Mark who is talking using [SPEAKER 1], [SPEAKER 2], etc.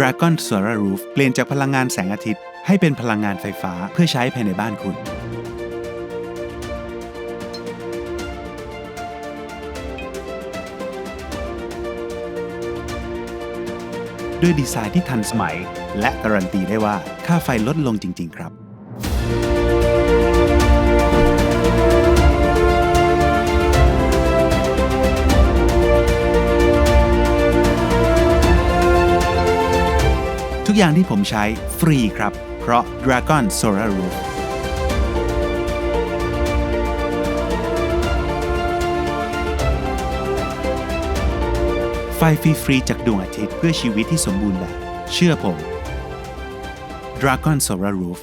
[SPEAKER 1] Dragon Solar Roof เปลี่ยนจากพลังงานแสงอาทิตย์ ให้เป็นพลังงานไฟฟ้าเพื่อใช้ภายในบ้านคุณ ด้วยดีไซน์ที่ทันสมัย และการันตีได้ว่าค่าไฟลดลงจริง ๆ ครับ กอย่างที่ผมใช้ฟรีครับ เพราะ Dragon Solar Roof ไฟฟรีๆจากดวงอาทิตย์เพื่อชีวิตที่สมบูรณ์แบบ เชื่อผม Dragon Solar Roof